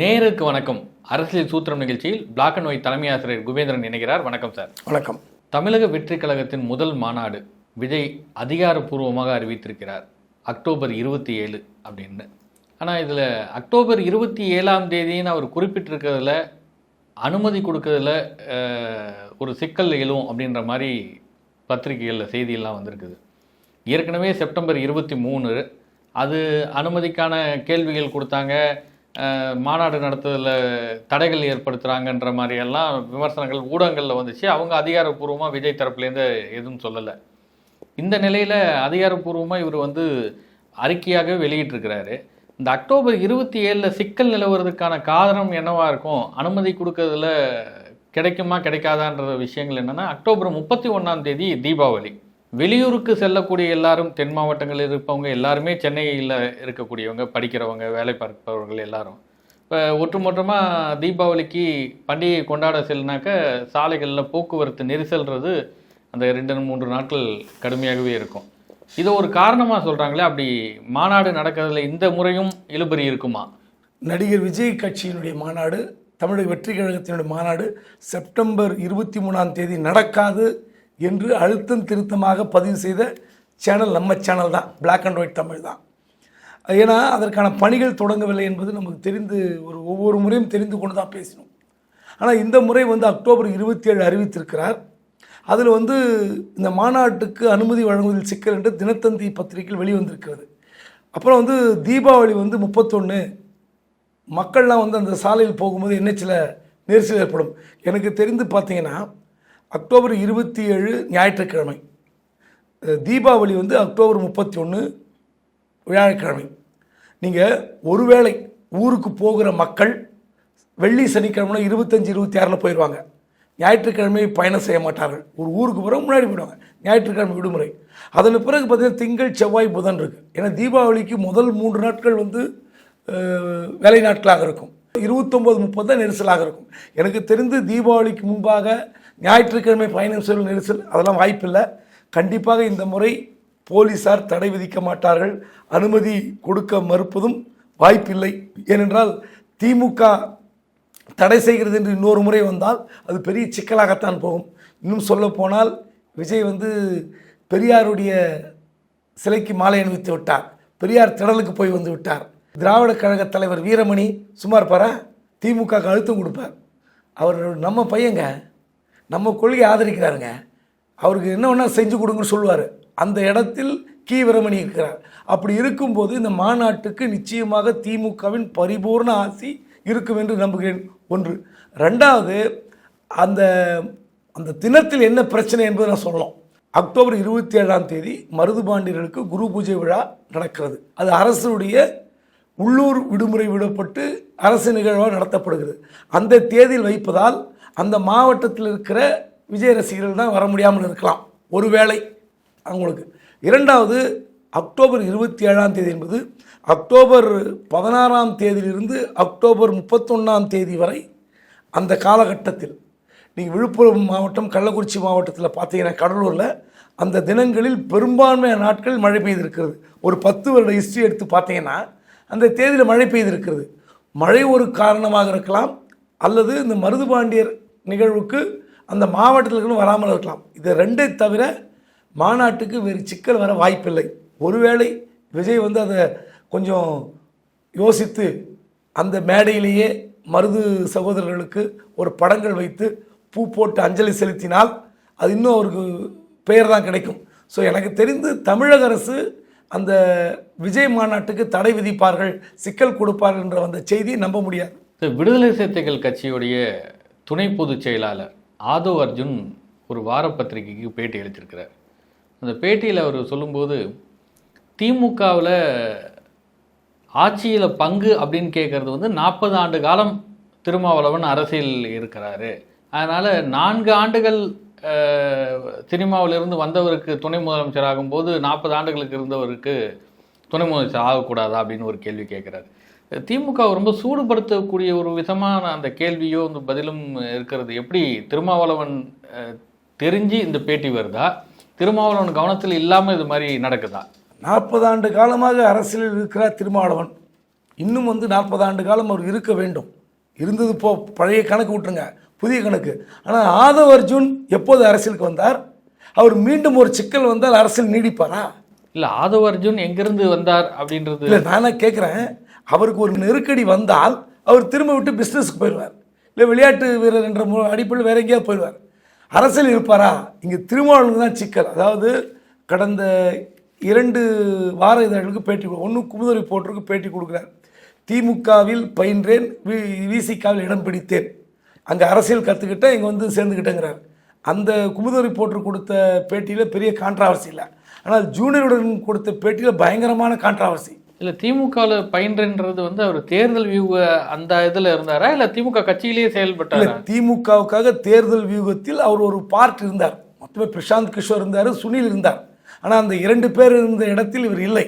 நேருக்கு வணக்கம். அரசியல் சூத்திரம் நிகழ்ச்சியில் பிளாக் அண்ட் ஒயிட் தலைமை ஆசிரியர் குபேந்திரன் இணைகிறார். வணக்கம் சார் வணக்கம். தமிழக வெற்றி கழகத்தின் முதல் மாநாடு விஜய் அதிகாரப்பூர்வமாக அறிவித்திருக்கிறார். அக்டோபர் இருபத்தி ஏழு அப்படின்னு. ஆனால் இதில் அக்டோபர் இருபத்தி ஏழாம் தேதின்னு அவர் குறிப்பிட்டிருக்கிறதுல அனுமதி கொடுக்கறதுல ஒரு சிக்கல் எழும் அப்படின்ற மாதிரி பத்திரிகைகளில் செய்தியெல்லாம் வந்திருக்குது. ஏற்கனவே செப்டம்பர் இருபத்தி மூணு அது அனுமதிக்கான கேள்விகள் கொடுத்தாங்க. மாநாடு நடத்துவதில் தடைகள் ஏற்படுத்துகிறாங்கன்ற மாதிரியெல்லாம் விமர்சனங்கள் ஊடகங்களில் வந்துச்சு. அவங்க அதிகாரப்பூர்வமாக விஜய் தரப்புலேருந்து எதுவும் சொல்லலை. இந்த நிலையில் அதிகாரப்பூர்வமாக இவர் வந்து அறிக்கையாகவே வெளியிட்டிருக்கிறாரு. இந்த அக்டோபர் இருபத்தி ஏழில் சிக்கல் நிலவுறதுக்கான காரணம் என்னவாக இருக்கும் அனுமதி கொடுக்கறதுல கிடைக்குமா கிடைக்காதான்ற விஷயங்கள் என்னென்னா அக்டோபர் முப்பத்தி ஒன்றாம் தேதி தீபாவளி. வெளியூருக்கு செல்லக்கூடிய எல்லாரும் தென் மாவட்டங்களில் இருப்பவங்க எல்லாருமே சென்னையில் இருக்கக்கூடியவங்க படிக்கிறவங்க வேலை பார்ப்பவர்கள் எல்லாரும். இப்போ ஒட்டுமொத்தமாக தீபாவளிக்கு பண்டிகை கொண்டாட செல்லினாக்க சாலைகளில் போக்குவரத்து நெரிசல்றது அந்த ரெண்டு மூன்று நாட்கள் கடுமையாகவே இருக்கும். இதை ஒரு காரணமாக சொல்கிறாங்களே அப்படி மாநாடு நடக்கிறதுல இந்த முறையும் இழுபறி இருக்குமா? நடிகர் விஜய் கட்சியினுடைய மாநாடு தமிழக வெற்றி கழகத்தினுடைய மாநாடு செப்டம்பர் இருபத்தி மூணாம் தேதி நடக்காது. என்று அழுத்தம் திருத்தமாக பதிவு செய்த சேனல் நம்ம சேனல் தான். பிளாக் அண்ட் ஒயிட் தமிழ் தான். ஏன்னா அதற்கான பணிகள் தொடங்கவில்லை என்பது நமக்கு தெரிந்து ஒரு ஒவ்வொரு முறையும் தெரிந்து கொண்டு தான் பேசினோம். ஆனால் இந்த முறை வந்து அக்டோபர் இருபத்தி ஏழு அறிவித்திருக்கிறார். அதில் வந்து இந்த மாநாட்டுக்கு அனுமதி வழங்குவதில் சிக்கல் என்று தினத்தந்தி பத்திரிகையில் வெளிவந்திருக்கிறது. அப்புறம் வந்து தீபாவளி வந்து முப்பத்தொன்று மக்கள்லாம் வந்து அந்த சாலையில் போகும்போது என்ஹெச்சில் நெரிசல் ஏற்படும். எனக்கு தெரிந்து பார்த்தீங்கன்னா அக்டோபர் இருபத்தி ஏழு ஞாயிற்றுக்கிழமை. தீபாவளி வந்து அக்டோபர் முப்பத்தி ஒன்று வியாழக்கிழமை. நீங்கள் ஒருவேளை ஊருக்கு போகிற மக்கள் வெள்ளி சனிக்கிழமை இருபத்தஞ்சி இருபத்தி ஆறில் போயிடுவாங்க ஞாயிற்றுக்கிழமை பயணம் செய்ய மாட்டார்கள். ஒரு ஊருக்கு பிறகு முன்னாடி போயிடுவாங்க. ஞாயிற்றுக்கிழமை விடுமுறை. அதில் பிறகு பார்த்திங்கன்னா திங்கள் செவ்வாய் புதன் இருக்குது ஏன்னா தீபாவளிக்கு முதல் மூன்று நாட்கள் வந்து வேலை நாட்களாக இருக்கும். இருபத்தொம்போது முப்பது தான் நெரிசலாக இருக்கும். எனக்கு தெரிந்து தீபாவளிக்கு முன்பாக ஞாயிற்றுக்கிழமை பயணம் செல்லும் நெரிசல் அதெல்லாம் வாய்ப்பில்லை. கண்டிப்பாக இந்த முறை போலீசார் தடை விதிக்க மாட்டார்கள். அனுமதி கொடுக்க மறுப்பதும் வாய்ப்பில்லை. ஏனென்றால் திமுக தடை செய்கிறது என்று இன்னொரு முறை வந்தால் அது பெரிய சிக்கலாகத்தான் போகும். இன்னும் சொல்லப்போனால் விஜய் வந்து பெரியாருடைய சிலைக்கு மாலை அணிவித்து விட்டார். பெரியார் திடலுக்கு போய் வந்து விட்டார். திராவிட கழக தலைவர் வீரமணி சும்மா இருப்பாரா திமுக அழுத்தம் கொடுப்பார். அவர் நம்ம பையங்க நம்ம கொள்கையை ஆதரிக்கிறாருங்க. அவருக்கு என்ன வேணால் செஞ்சு கொடுங்கன்னு சொல்லுவார். அந்த இடத்தில் கீவிரமணி இருக்கிறார். அப்படி இருக்கும்போது இந்த மாநாட்டுக்கு நிச்சயமாக திமுகவின் பரிபூர்ண ஆசி இருக்கும் என்று நம்புகிறேன். ஒன்று. ரெண்டாவது அந்த அந்த தினத்தில் என்ன பிரச்சனை என்பதை நான் சொல்லலாம் அக்டோபர் இருபத்தி ஏழாம் தேதி மருதுபாண்டியர்களுக்கு குரு பூஜை விழா நடக்கிறது. அது அரசுடைய உள்ளூர் விடுமுறை விடப்பட்டு அரசு நிகழ்வாக நடத்தப்படுகிறது. அந்த தேதியில் வைப்பதால் அந்த மாவட்டத்தில் இருக்கிற விஜய் ரசிகர்கள் தான் வர முடியாமல் இருக்கலாம். ஒருவேளை அவங்களுக்கு. இரண்டாவது அக்டோபர் இருபத்தி ஏழாம் தேதி என்பது அக்டோபர் பதினாறாம் தேதியிலிருந்து அக்டோபர் முப்பத்தொன்னாம் தேதி வரை அந்த காலகட்டத்தில். நீங்கள் விழுப்புரம் மாவட்டம் கள்ளக்குறிச்சி மாவட்டத்தில் பார்த்தீங்கன்னா கடலூரில் அந்த தினங்களில் பெரும்பான்மையான நாட்கள் மழை பெய்திருக்கிறது. ஒரு பத்து வருட ஹிஸ்ட்ரி எடுத்து பார்த்தீங்கன்னா அந்த தேதியில் மழை பெய்திருக்கிறது. மழை ஒரு காரணமாக இருக்கலாம் அல்லது இந்த மருதுபாண்டியர் நிகழ்வுக்கு அந்த மாவட்டத்தில் வராமல் இருக்கலாம். இது ரெண்டை தவிர மாநாட்டுக்கு வேறு சிக்கல் வர வாய்ப்பில்லை. ஒருவேளை விஜய் வந்து அதை கொஞ்சம் யோசித்து அந்த மேடையிலேயே மருது சகோதரர்களுக்கு ஒரு படங்கள் வைத்து பூ போட்டு அஞ்சலி செலுத்தினால் அது இன்னும் அவருக்கு பெயர் தான் கிடைக்கும். ஸோ எனக்கு தெரிந்து தமிழக அரசு அந்த விஜய் மாநாட்டுக்கு தடை விதிப்பார்கள் சிக்கல் கொடுப்பார்கள் என்ற அந்த செய்தி நம்ப முடியாது. இந்த விடுதலை சிறுத்தைகள் கட்சியுடைய துணை பொதுச் செயலாளர் ஆதவ் அர்ஜுன் ஒரு வார பத்திரிகைக்கு பேட்டி அளித்திருக்கிறார். அந்த பேட்டியில் அவர் சொல்லும்போது திமுகவில் ஆட்சியில் பங்கு அப்படின்னு கேட்குறது வந்து நாற்பது ஆண்டு காலம் திருமாவளவன் அரசியல் இருக்கிறாரு. அதனால் நான்கு ஆண்டுகள் சினிமாவிலிருந்து வந்தவருக்கு துணை முதலமைச்சர் ஆகும்போது நாற்பது ஆண்டுகளுக்கு இருந்தவருக்கு துணை முதலமைச்சர் ஆகக்கூடாதா? அப்படின்னு ஒரு கேள்வி கேட்குறாரு திமுக ரொம்ப சூடுபடுத்தக்கூடிய ஒரு விதமான அந்த கேள்வியோ இந்த பதிலும் இருக்கிறது. எப்படி திருமாவளவன் தெரிஞ்சு இந்த பேட்டி வருதா? திருமாவளவன் கவனத்தில் இல்லாமல் இது மாதிரி நடக்குதா? நாற்பது ஆண்டு காலமாக அரசியலில் இருக்கிறார் திருமாவளவன். இன்னும் வந்து நாற்பது ஆண்டு காலம் அவர் இருக்க வேண்டும். இருந்தது போ பழைய கணக்கு விட்டுருங்க புதிய கணக்கு. ஆனால் ஆதவ் அர்ஜுன் எப்போது அரசியலுக்கு வந்தார்? அவர் மீண்டும் ஒரு சிக்கல் வந்தால் அரசியல் நீடிப்பாரா? இல்ல ஆதவ அர்ஜுன் எங்கிருந்து வந்தார் அப்படின்றது இல்லை நானே கேட்குறேன் அவருக்கு ஒரு நெருக்கடி வந்தால் அவர் திரும்ப விட்டு பிஸ்னஸுக்கு போயிடுவார். இல்லை விளையாட்டு வீரர் என்ற அடிப்படையில் வேற எங்கேயாவது போயிடுவார். அரசியல் இருப்பாரா? இங்கே திருமாவளவன் தான் சிக்கல். அதாவது கடந்த இரண்டு வார இதழ்களுக்கு பேட்டி ஒன்று குமுதல் போட்டிருக்கு பேட்டி கொடுக்குறார். திமுகவில் பயின்றேன் வி விசிகாவில் இடம் பிடித்தேன். அங்கே அரசியல் கற்றுக்கிட்டேன் இங்கே வந்து சேர்ந்துக்கிட்டேங்கிறார் அந்த குமுதல் போட்டு கொடுத்த பேட்டியில் பெரிய கான்ட்ராவர்சி இல்லை. ஆனால் ஜூனியருடன் கொடுத்த பேட்டியில் பயங்கரமான கான்ட்ராவர்சி இல்ல திமுகவில் பயின்றன்றது வந்து அவர் தேர்தல் வியூக அந்த இதுல இருந்தாரா? இல்ல திமுக கட்சியிலேயே செயல்பட்டார்? திமுகவுக்காக தேர்தல் வியூகத்தில் அவர் ஒரு பார்ட் இருந்தார். மொத்தமே பிரசாந்த் கிஷோர் இருந்தார் சுனில் இருந்தார். ஆனால் அந்த இரண்டு பேர் இருந்த இடத்தில் இவர் இல்லை.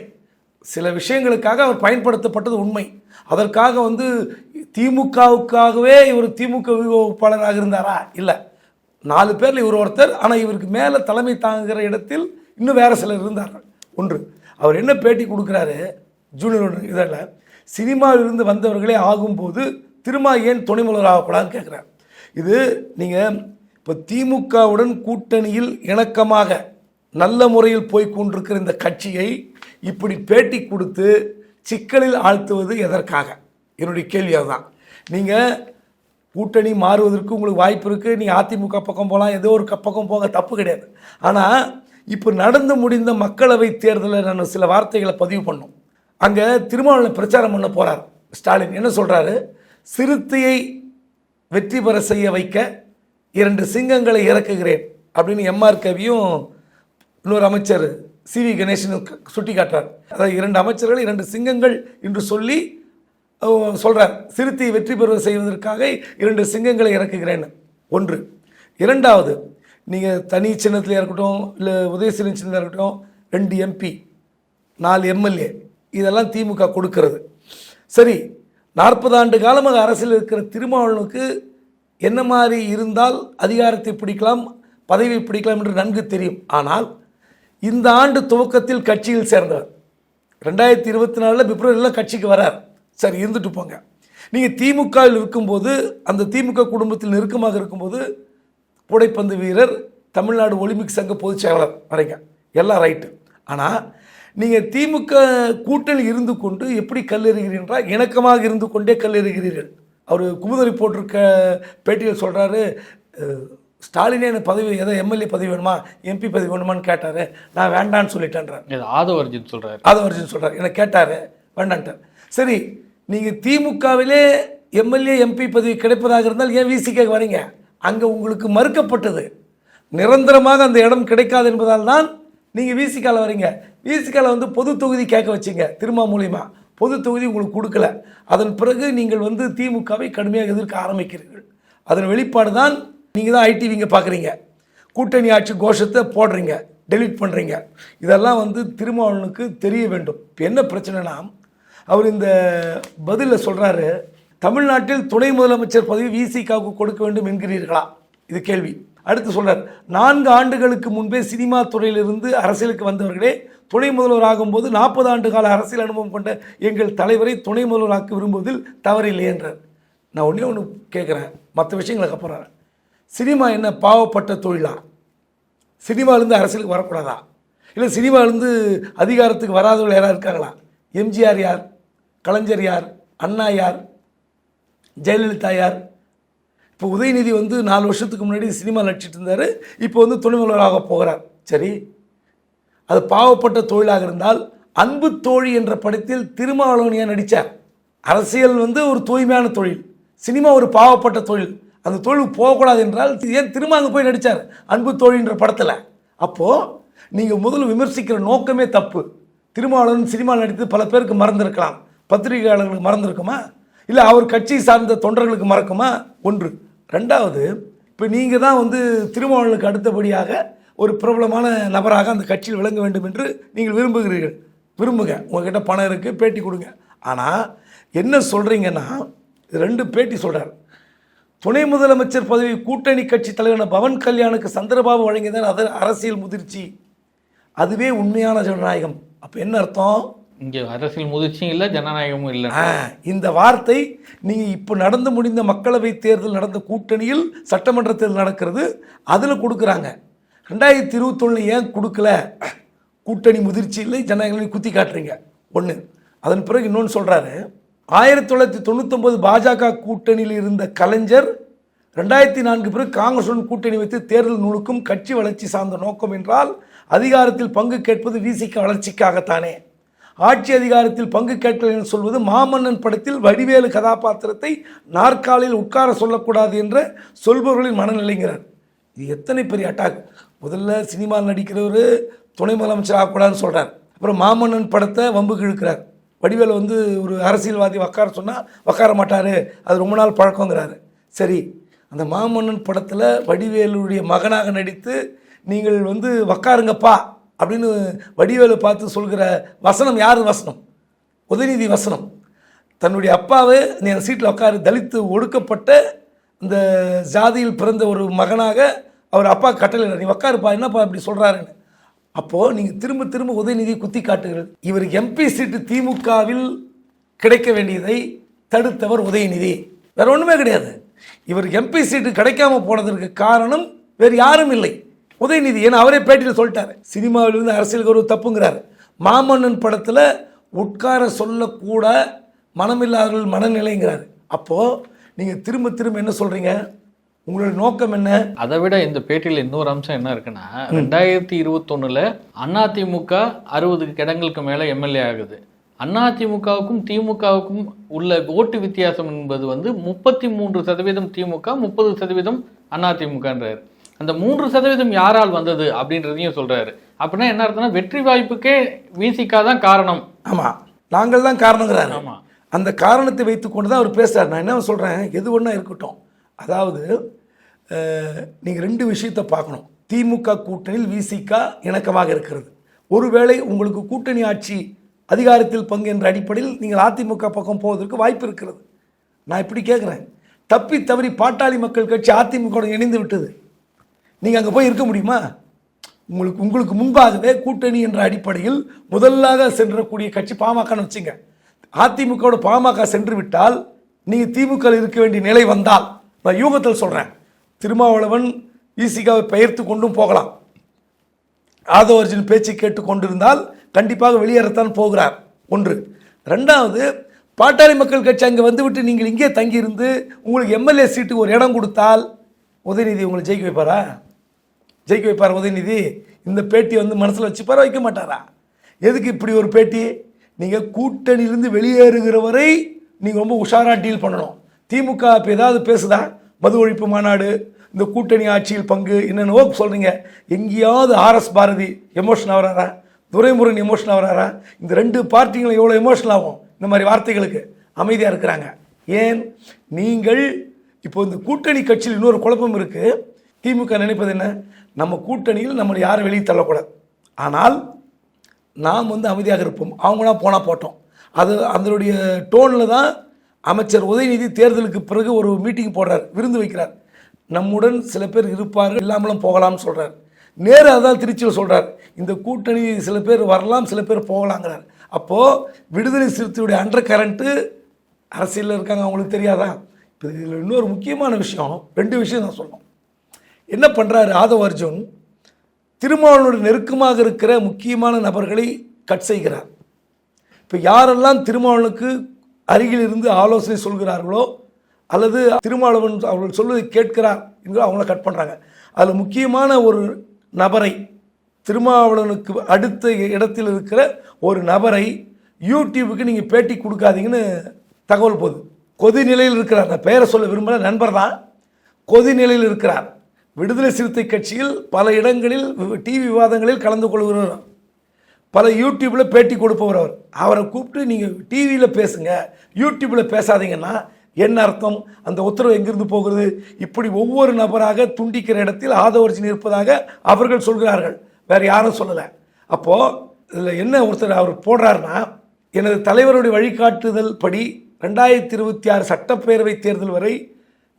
சில விஷயங்களுக்காக அவர் பயன்படுத்தப்பட்டது உண்மை. அதற்காக வந்து திமுகவுக்காகவே இவர் திமுக வியூகப்பாளராக இருந்தாரா? இல்லை. நாலு பேரில் இவர் ஒருத்தர் ஆனால் இவருக்கு மேலே தலைமை தாங்குகிற இடத்தில் இன்னும் வேறு சிலர் இருந்தார்கள். ஒன்று. அவர் என்ன பேட்டி கொடுக்குறாரு? ஜூனியர் இதில் சினிமாவிலிருந்து வந்தவர்களே ஆகும்போது திருமா ஏன் துணை முதல்வர் ஆகக்கூடாதுன்னு கேட்குறேன் இது நீங்கள் இப்போ திமுகவுடன் கூட்டணியில் இணக்கமாக நல்ல முறையில் போய் கொண்டிருக்கிற இந்த கட்சியை இப்படி பேட்டி கொடுத்து சிக்கலில் ஆழ்த்துவது எதற்காக? என்னுடைய கேள்வி அதுதான். நீங்கள் கூட்டணி மாறுவதற்கு உங்களுக்கு வாய்ப்பு இருக்குது நீங்கள் அதிமுக பக்கம் போகலாம் ஏதோ ஒரு பக்கம் போங்க தப்பு கிடையாது. ஆனால் இப்போ நடந்து முடிந்த மக்களவை தேர்தலில் நான் சில வார்த்தைகளை பதிவு பண்ணோம் அங்கே திருமாவளவன் பிரச்சாரம் பண்ண போகிறார் ஸ்டாலின் என்ன சொல்கிறாரு சிறுத்தையை வெற்றி பெற செய்ய வைக்க இரண்டு சிங்கங்களை இறக்குகிறேன் அப்படின்னு எம்ஆர் கவியும் இன்னொரு அமைச்சர் சி வி கணேசன் சுட்டி காட்டுறார். அதாவது இரண்டு அமைச்சர்கள் இரண்டு சிங்கங்கள் என்று சொல்லி சொல்கிறார் சொல்றார். சிறுத்தை வெற்றி பெற செய்வதற்காக இரண்டு சிங்கங்களை இறக்குகிறேன்னு. ஒன்று. இரண்டாவது நீங்கள் தனி சின்னத்தில் இருக்கட்டும் இல்லை உதயசீலன் சின்னத்தில் இருக்கட்டும் ரெண்டு எம்பி நாலு எம்எல்ஏ. இதெல்லாம் திமுக கொடுக்கறது. சரி நாற்பது ஆண்டு காலமாக அரசில் இருக்கிற திருமாவளவனுக்கு என்ன மாதிரி இருந்தால் அதிகாரத்தை பிடிக்கலாம் பதவி பிடிக்கலாம் என்று நன்கு தெரியும். ஆனால் இந்த ஆண்டு துவக்கத்தில் கட்சியில் சேர்ந்தவர். ரெண்டாயிரத்தி இருபத்தி நாலில் பிப்ரவரியில் கட்சிக்கு வரார். சரி இருந்துட்டு போங்க. நீங்கள் திமுகவில் இருக்கும்போது அந்த திமுக குடும்பத்தில் நெருக்கமாக இருக்கும்போது கூடைப்பந்து வீரர் தமிழ்நாடு ஒலிம்பிக் சங்க பொதுச் செயலாளர் வரைங்க எல்லாம் ரைட்டு. ஆனால் நீங்கள் திமுக கூட்டணி இருந்து கொண்டு எப்படி கல்லெறிகிறீர்கள்? இணக்கமாக இருந்து கொண்டே கல்லெறிகிறீர்கள். அவர் குமுதரி போட்டிருக்க பேட்டியில் சொல்கிறாரு ஸ்டாலினே எனக்கு பதவி எதோ எம்எல்ஏ பதவி வேணுமா? எம்பி பதவி வேணுமான்னு கேட்டார். நான் வேண்டான்னு சொல்லிட்டேன்றார். இது ஆதவ அர்ஜுன் சொல்றாரு. ஆதவர்ஜன் சொல்கிறார் என்னை கேட்டார் வேண்டான்ட்டார். சரி நீங்கள் திமுகவிலே எம்எல்ஏ எம்பி பதவி கிடைப்பதாக இருந்தால் ஏன் விசிக்கு வரீங்க? அங்கே உங்களுக்கு மறுக்கப்பட்டது. நிரந்தரமாக அந்த இடம் கிடைக்காது என்பதால் தான் நீங்கள் விசிகால வரீங்க. விசிகால வந்து பொது தொகுதி கேட்க வச்சீங்க திருமா மூலிமா பொது தொகுதி உங்களுக்கு கொடுக்கல. அதன் பிறகு நீங்கள் வந்து திமுகவை கடுமையாக எதிர்க்க ஆரம்பிக்கிறீர்கள். அதன் வெளிப்பாடு தான் நீங்கள் தான் ஐடிவிங்க பார்க்குறீங்க கூட்டணி ஆட்சி கோஷத்தை போடுறீங்க டெலீட் பண்ணுறீங்க இதெல்லாம் வந்து திருமாவளவனுக்கு தெரிய வேண்டும். இப்போ என்ன பிரச்சனைனா அவர் இந்த பதிலில் சொல்கிறாரு தமிழ்நாட்டில் துணை முதலமைச்சர் பதவி விசிகாவுக்கு கொடுக்க வேண்டும் என்கிறீர்களா? இது கேள்வி. அடுத்து சொல்கிறார் நான்கு ஆண்டுகளுக்கு முன்பே சினிமா துறையிலிருந்து அரசியலுக்கு வந்தவர்களே துணை முதல்வர் ஆகும்போது நாற்பது ஆண்டு கால அரசியல் அனுபவம் கொண்ட எங்கள் தலைவரை துணை முதல்வராக்க விரும்புவதில் தவறில்லை என்றார். நான் ஒன்றே ஒன்று கேட்குறேன் மற்ற விஷயங்களுக்கு அப்புறம் சினிமா என்ன பாவப்பட்ட தொழிலா? சினிமாலேருந்து அரசியலுக்கு வரக்கூடாதா? இல்லை சினிமாலேருந்து அதிகாரத்துக்கு வராதவர்கள் யாராவது இருக்காங்களா? எம்ஜிஆர் யார்? கலைஞர் யார்? அண்ணா யார்? ஜெயலலிதா யார்? இப்போ உதயநிதி வந்து நாலு வருஷத்துக்கு முன்னாடி சினிமா நடிச்சிட்டு இருந்தார். இப்போ வந்து துணை போகிறார். சரி. அது பாவப்பட்ட தொழிலாக இருந்தால் அன்பு தோழி என்ற படத்தில் திருமாவளவனியாக ஏன் நடித்தார் அரசியல் வந்து ஒரு தூய்மையான தொழில். சினிமா ஒரு பாவப்பட்ட தொழில். அந்த தொழில் போகக்கூடாது என்றால் ஏன் திரும்ப அங்கே போய் நடித்தார் அன்பு தோழின்ற படத்தில். அப்போது நீங்கள் முதல்ல விமர்சிக்கிற நோக்கமே தப்பு. திருமாவளவன் சினிமா நடித்து பல பேருக்கு மறந்துருக்கலாம். பத்திரிகையாளர்களுக்கு மறந்துருக்குமா? இல்லை அவர் கட்சி சார்ந்த தொண்டர்களுக்கு மறக்குமா? ஒன்று. ரெண்டாவது இப்போ நீங்கள் தான் வந்து திருமாவளவனுக்கு அடுத்தபடியாக ஒரு பிரபலமான நபராக அந்த கட்சியில் விளங்க வேண்டும் என்று நீங்கள் விரும்புகிறீர்கள். விரும்புங்க. உங்ககிட்ட பணம் இருக்குது பேட்டி கொடுங்க. ஆனால் என்ன சொல்கிறீங்கன்னா ரெண்டு பேட்டி சொல்கிறார் துணை முதலமைச்சர் பதவி கூட்டணி கட்சி தலைவரான பவன் கல்யாணுக்கு சந்திரபாபு வழங்கியதான் அது அரசியல் முதிர்ச்சி. அதுவே உண்மையான ஜனநாயகம். அப்போ என்ன அர்த்தம்? இங்கே அரசியல் முதிர்ச்சியும் இல்லை ஜனநாயகமும் இல்லை. ஆ, இந்த வார்த்தை நீங்கள் இப்போ நடந்து முடிந்த மக்களவை தேர்தல் நடந்த கூட்டணியில் சட்டமன்ற தேர்தல் நடக்கிறது அதில் கொடுக்குறாங்க. ரெண்டாயிரத்தி இருபத்தொன்னு ஏன் கொடுக்கல? கூட்டணி முதிர்ச்சி இல்லை ஜனநாயகம் குத்தி காட்டுறீங்க. ஒன்று அதன் பிறகு இன்னொன்று சொல்கிறாரு ஆயிரத்தி தொள்ளாயிரத்தி தொண்ணூத்தொம்பது பாஜக கூட்டணியில் இருந்த கலைஞர் ரெண்டாயிரத்தி நான்கு பிறகு காங்கிரசுடன் கூட்டணி வைத்து தேர்தல் நூலுக்கும் கட்சி வளர்ச்சி சார்ந்த நோக்கம் என்றால் அதிகாரத்தில் பங்கு கேட்பது விசிக வளர்ச்சிக்காகத்தானே. ஆட்சி அதிகாரத்தில் பங்கு கேட்கல் என்று சொல்வது மாமன்னன் படத்தில் வடிவேலு கதாபாத்திரத்தை நாற்காலில் உட்கார சொல்லக்கூடாது என்ற சொல்பவர்களின் மனநிலைங்கிறார். இது எத்தனை பெரிய அட்டாக் முதல்ல சினிமாவில் நடிக்கிறவர் துணை முதலமைச்சர் ஆகக்கூடாதுன்னு சொல்கிறார் அப்புறம் மாமன்னன் படத்தை வம்புக்கு இழுக்கிறார் வடிவேலு வந்து ஒரு அரசியல்வாதி உட்கார சொன்னால் உட்கார மாட்டார். அது ரொம்ப நாள் பழக்கங்கிறாரு. சரி அந்த மாமன்னன் படத்தில் வடிவேலுடைய மகனாக நடித்து நீங்கள் வந்து உக்காருங்கப்பா. அப்படின்னு வடிவேலு பார்த்து சொல்கிற வசனம் யார் வசனம்? உதயநிதி வசனம். தன்னுடைய அப்பாவை நீ அந்த சீட்டில் உட்காரு தலித்து ஒடுக்கப்பட்ட இந்த ஜாதியில் பிறந்த ஒரு மகனாக அவர் அப்பா கட்டளை நீ உட்காருப்பா என்னப்பா இப்படி சொல்கிறாருன்னு அப்போது நீங்கள் திரும்ப திரும்ப உதயநிதி குத்தி காட்டுகிறது இவர் எம்பி சீட்டு திமுகவில் கிடைக்க வேண்டியதை தடுத்தவர் உதயநிதி. வேற ஒன்றுமே கிடையாது. இவர் எம்பி சீட்டு கிடைக்காம போனதற்கு காரணம் வேறு யாரும் இல்லை. உதயநிதி ஏன்னா அவரே பேட்டியில் சொல்லிட்டாரு. சினிமாவிலிருந்து அரசியலுக்கு ஒரு தப்புங்கிறார். மாமன்னன் படத்தில் உட்கார சொல்லக்கூட மனமில்லாதவர்கள் மனநிலைங்கிறாரு. அப்போது நீங்கள் திரும்ப திரும்ப என்ன சொல்கிறீங்க உங்களுடைய நோக்கம் என்ன? அதை விட இந்த பேட்டியில் இன்னொரு அம்சம் என்ன இருக்குன்னா ரெண்டாயிரத்தி இருபத்தொன்னுல அதிமுக அறுபது இடங்களுக்கு மேல எம்எல்ஏ ஆகுது. அதிமுகவுக்கும் திமுகவுக்கும் உள்ள ஓட்டு வித்தியாசம் என்பது வந்து முப்பத்தி மூன்று சதவீதம் திமுக முப்பது சதவீதம் அதிமுகன்றாரு அந்த மூன்று சதவீதம் யாரால் வந்தது அப்படின்றதையும் சொல்றாரு. அப்படின்னா என்ன அர்த்தம்னா வெற்றி வாய்ப்புக்கே விசிகா தான் காரணம். ஆமாம் நாங்கள் தான் காரணங்கிறாரு. ஆமா. அந்த காரணத்தை வைத்துக்கொண்டு தான் அவர் பேசுகிறார் நான் என்ன சொல்கிறேன் எது ஒன்றா இருக்கட்டும். அதாவது நீங்கள் ரெண்டு விஷயத்தை பார்க்கணும். திமுக கூட்டணியில் விசிக இணக்கமாக இருக்கிறது. ஒருவேளை உங்களுக்கு கூட்டணி ஆட்சி அதிகாரத்தில் பங்கு என்ற அடிப்படையில் நீங்கள் அதிமுக பக்கம் போவதற்கு வாய்ப்பு இருக்கிறது. நான் இப்படி கேட்குறேன் தப்பி தவறி பாட்டாளி மக்கள் கட்சி அதிமுக இணைந்து விட்டது. நீங்கள் அங்கே போய் இருக்க முடியுமா? உங்களுக்கு உங்களுக்கு முன்பாகவே கூட்டணி என்ற அடிப்படையில் முதலாக சென்றக்கூடிய கட்சி பாமகன்னு வச்சுங்க. அதிமுகவோட பாமக சென்று விட்டால் நீங்கள் திமுக இருக்க வேண்டிய நிலை வந்தால் நான் யூகத்தில் சொல்கிறேன் திருமாவளவன் ஈசிகாவை பெயர்த்து கொண்டும் போகலாம். ஆதவ அர்ஜுன் பேச்சு கேட்டு கொண்டிருந்தால் கண்டிப்பாக வெளியேறத்தான் போகிறார். ஒன்று. ரெண்டாவது பாட்டாளி மக்கள் கட்சி அங்கே வந்துவிட்டு நீங்கள் இங்கே தங்கியிருந்து உங்களுக்கு எம்எல்ஏ சீட்டுக்கு ஒரு இடம் கொடுத்தால் உதயநிதி உங்களை ஜெயிக்க வைப்பாரா? ஜெயிக்க வைப்பார் உதயநிதி. இந்த பேட்டி வந்து மனசில் வச்சுப்பாரா வைக்க மாட்டாரா? எதுக்கு இப்படி ஒரு பேட்டி? நீங்கள் கூட்டணியிலிருந்து வெளியேறுகிற வரை நீங்கள் ரொம்ப உஷாரா டீல் பண்ணணும். திமுக இப்போ ஏதாவது பேசுதா? மது ஒழிப்பு மாநாடு இந்த கூட்டணி ஆட்சியில் பங்கு என்னென்னவோ சொல்கிறீங்க எங்கேயாவது ஆர்எஸ் பாரதி எமோஷன் ஆகிறாரா துரைமுருகன் எமோஷன் ஆகிறாரா இந்த ரெண்டு பார்ட்டிங்களும் எவ்வளோ எமோஷனல் ஆகும்? இந்த மாதிரி வார்த்தைகளுக்கு அமைதியாக இருக்கிறாங்க. ஏன்? நீங்கள் இப்போ இந்த கூட்டணி கட்சியில் இன்னொரு குழப்பம் இருக்குது திமுக நினைப்பது என்ன? நம்ம கூட்டணியில் நம்மளை யாரும் வெளியே தள்ளக்கூடாது. ஆனால் நாம் வந்து அமைதியாக இருப்போம். அவங்களாம் போனால் போட்டோம். அது அதனுடைய டோனில் தான் அமைச்சர் உதயநிதி தேர்தலுக்கு பிறகு ஒரு மீட்டிங் போடுறார் விருந்து வைக்கிறார். நம்முடன் சில பேர் இருப்பார்கள் இல்லாமலும் போகலாம்னு சொல்கிறார் நேரு அதான் திருச்சியில் சொல்கிறார் இந்த கூட்டணி சில பேர் வரலாம் சில பேர் போகலாங்கிறார். அப்போது விடுதலை சிறுத்தையுடைய அண்டர் கரண்ட்டு அரசியலில் இருக்காங்க அவங்களுக்கு தெரியாதா? இப்போ இதில் இன்னொரு முக்கியமான விஷயம் ரெண்டு விஷயம் நான் சொல்லணும். என்ன பண்ணுறாரு ஆதவ அர்ஜுன்? திருமாவளவனோட நெருக்கமாக இருக்கிற முக்கியமான நபர்களை கட் செய்கிறார். இப்போ யாரெல்லாம் திருமாவளவனுக்கு அருகில் இருந்து ஆலோசனை சொல்கிறார்களோ அல்லது திருமாவளவன் அவர்கள் சொல்வதை கேட்கிறார் என்று அவங்கள கட் பண்ணுறாங்க அதில் முக்கியமான ஒரு நபரை திருமாவளவனுக்கு அடுத்த இடத்தில் இருக்கிற ஒரு நபரை யூடியூபுக்கு நீங்கள் பேட்டி கொடுக்காதீங்கன்னு தகவல் போகுது. கொதி நிலையில் இருக்கிறார். நான் பெயரை சொல்ல விரும்பல நண்பர் தான் கொதி நிலையில் இருக்கிறார். விடுதலை சிறுத்தை கட்சியில் பல இடங்களில் டிவி விவாதங்களில் கலந்து கொள்கிறவர். பல யூடியூப்பில் பேட்டி கொடுப்பவர் அவர். அவரை கூப்பிட்டு நீங்கள் டிவியில் பேசுங்க யூடியூப்பில் பேசாதீங்கன்னா என்ன அர்த்தம்? அந்த உத்தரவு எங்கிருந்து போகிறது? இப்படி ஒவ்வொரு நபராக துண்டிக்கிற இடத்தில் ஆதவர்ஜின் இருப்பதாக அவர்கள் சொல்கிறார்கள். வேறு யாரும் சொல்லலை. அப்போது இதில் என்ன ஒருத்தர் அவர் போடுறாருன்னா எனது தலைவருடைய வழிகாட்டுதல் படி ரெண்டாயிரத்தி இருபத்தி ஆறு சட்டப்பேரவை தேர்தல் வரை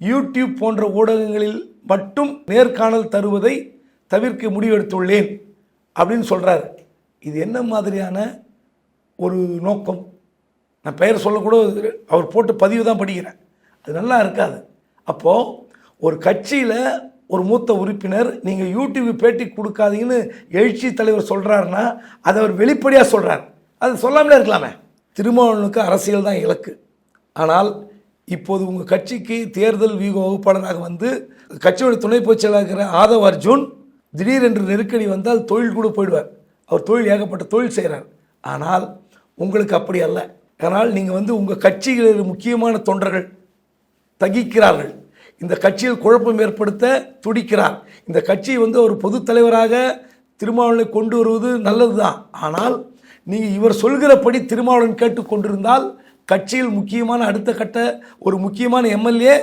யூடியூப் போன்ற ஊடகங்களில் மட்டும் நேர்காணல் தருவதை தவிர்க்க முடிவெடுத்துள்ளேன் அப்படின்னு சொல்கிறாரு இது என்ன மாதிரியான ஒரு நோக்கம்? நான் பெயர் சொல்லக்கூட அவர் போட்டு பதிவு தான் படிக்கிறேன். அது நல்லா இருக்காது. அப்போது ஒரு கட்சியில் ஒரு மூத்த உறுப்பினர் நீங்கள் யூடியூப் பேட்டி கொடுக்காதீங்கன்னு எழுச்சி தலைவர் சொல்கிறாருன்னா அதை அவர் வெளிப்படையாக சொல்கிறார் அது சொல்லாமலே இருக்கலாமே. திருமாவளவனுக்கு அரசியல் தான் இலக்கு. ஆனால் இப்போது உங்கள் கட்சிக்கு தேர்தல் வியூக வகுப்பாளராக வந்து கட்சியோட துணை பொதுச் செயலாளர் இருக்கிற ஆதவ் அர்ஜுன் திடீரென்று நெருக்கடி வந்தால் தொழில் கூட போயிடுவார். அவர் தொழில் ஏகப்பட்ட தொழில் செய்கிறார் ஆனால் உங்களுக்கு அப்படி அல்ல. ஆனால் நீங்கள் வந்து உங்கள் கட்சிகளில் முக்கியமான தொண்டர்கள் தகிக்கிறார்கள். இந்த கட்சியில் குழப்பம் ஏற்படுத்த துடிக்கிறார். இந்த கட்சியை வந்து ஒரு பொதுத் தலைவராக திருமாவளவனை கொண்டு வருவது நல்லது தான் ஆனால் நீங்கள் இவர் சொல்கிறபடி திருமாவளவன் கேட்டு கொண்டிருந்தால் கட்சியில் முக்கியமான அடுத்த கட்ட ஒரு முக்கியமான எம்எல்ஏ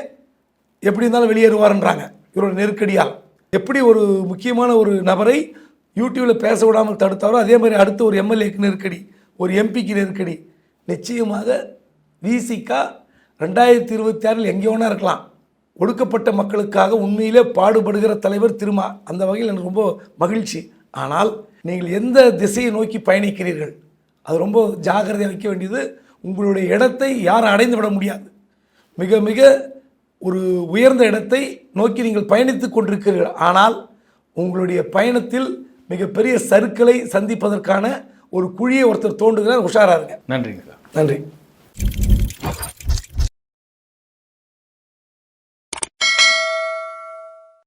எப்படி இருந்தாலும் வெளியேறுவார்ன்றாங்க. இவரோட நெருக்கடியால். எப்படி ஒரு முக்கியமான ஒரு நபரை யூடியூப்பில் பேச விடாமல் தடுத்தாரோ அதே மாதிரி அடுத்த ஒரு எம்எல்ஏக்கு நெருக்கடி ஒரு எம்பிக்கு நெருக்கடி நிச்சயமாக விசிகா ரெண்டாயிரத்தி இருபத்தி ஆறில் எங்கே வேணா இருக்கலாம். ஒடுக்கப்பட்ட மக்களுக்காக உண்மையிலே பாடுபடுகிற தலைவர் திருமா. அந்த வகையில் எனக்கு ரொம்ப மகிழ்ச்சி. ஆனால் நீங்கள் எந்த திசையை நோக்கி பயணிக்கிறீர்கள்? அது ரொம்ப ஜாக்கிரதையாக வைக்க வேண்டியது உங்களுடைய இடத்தை யாரும் அடைந்து விட முடியாது. மிக மிக ஒரு உயர்ந்த இடத்தை நோக்கி நீங்கள் பயணித்துக் கொண்டிருக்கிறீர்கள். ஆனால் உங்களுடைய பயணத்தில் மிகப்பெரிய சறுக்களை சந்திப்பதற்கான ஒரு குழியை ஒருத்தர் தோண்டுகிறார். உஷாரா இருங்க. நன்றிங்க. நன்றி.